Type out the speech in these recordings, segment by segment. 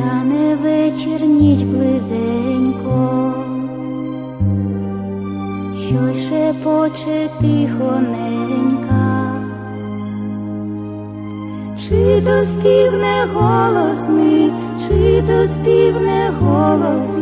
Гляне вечір ніч близенько, Щось шепоче тихоненька, чи то співне голосний, чи то співне голосний.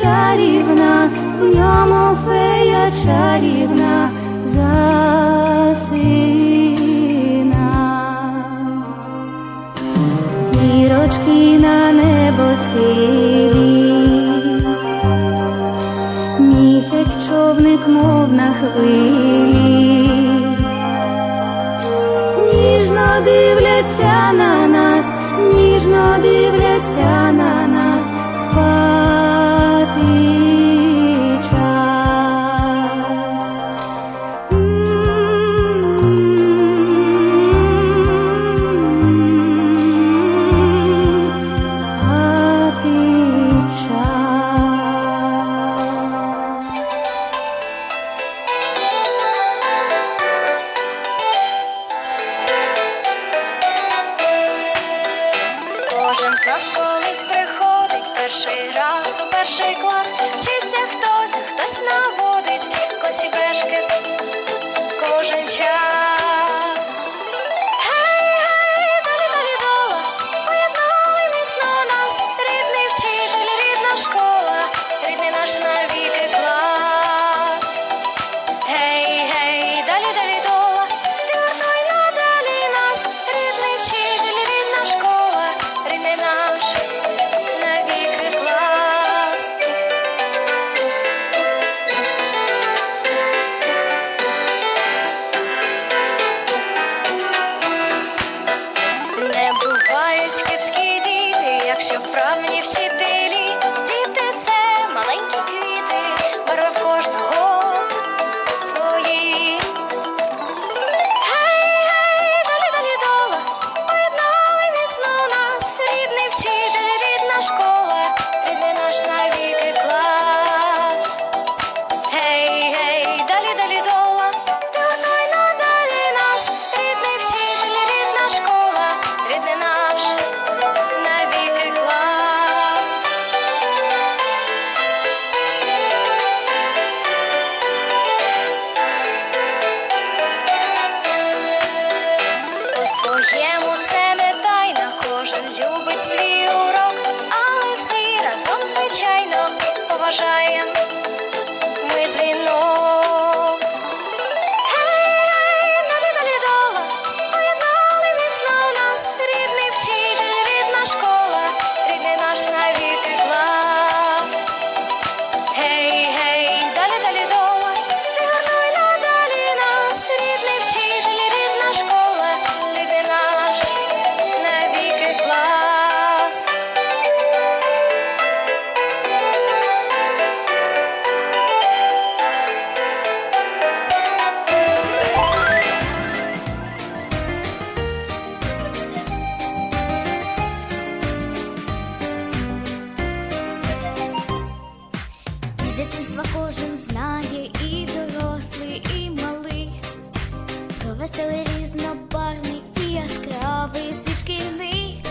чарівна, в ньому фея чарівна засина. Зірочки на небо схилі, місяць човник, мов на хвилі, ніжно дивляться на нас, ніжно дивляться. Кожен з колись приходить перший раз у перший клас. Вчиться хтось, хтось наводить класі бешки кожен час. співають кепські діти, якщо вправні вчителі. hoje é moção. веселий різнобарний і яскравий світ шкільний.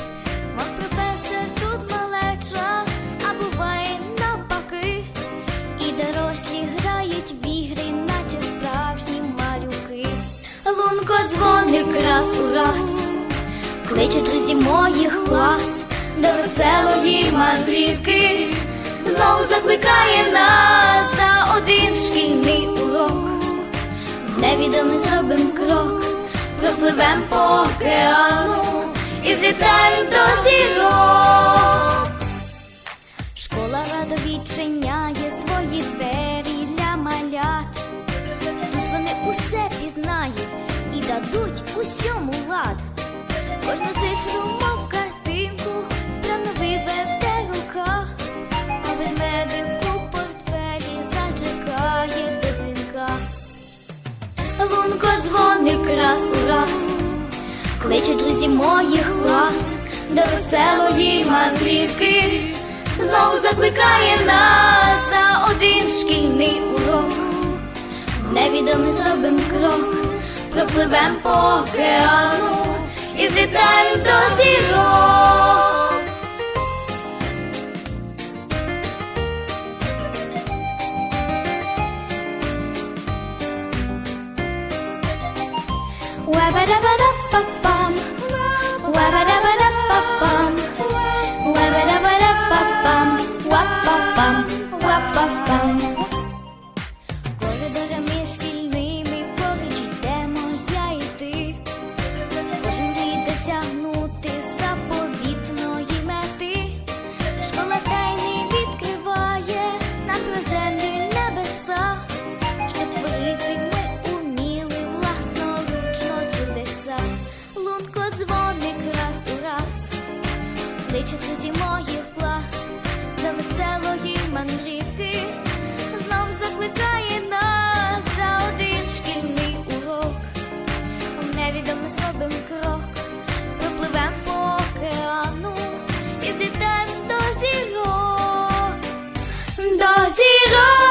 Мов професор тут малеча, а буває навпаки, і дорослі грають в ігри, наче справжні малюки. Лунко дзвоник раз у раз, кличе друзі моїх клас, до веселої мандрівки, знову закликає нас за один шкільний урок. Невідомий зробим крок, пропливем по океану і злітаєм до зірок. Школа радо відчиняє свої двері для малят. Тут вони усе пізнають і дадуть усьому лад. Кожну цифру, раз у раз, кличе друзі моїх клас до веселої мандрівки, знову закликає нас за один шкільний урок. Невідомий зробим крок, пропливем по океану і злітаємо до зірок. ba ba da ba da ba doce.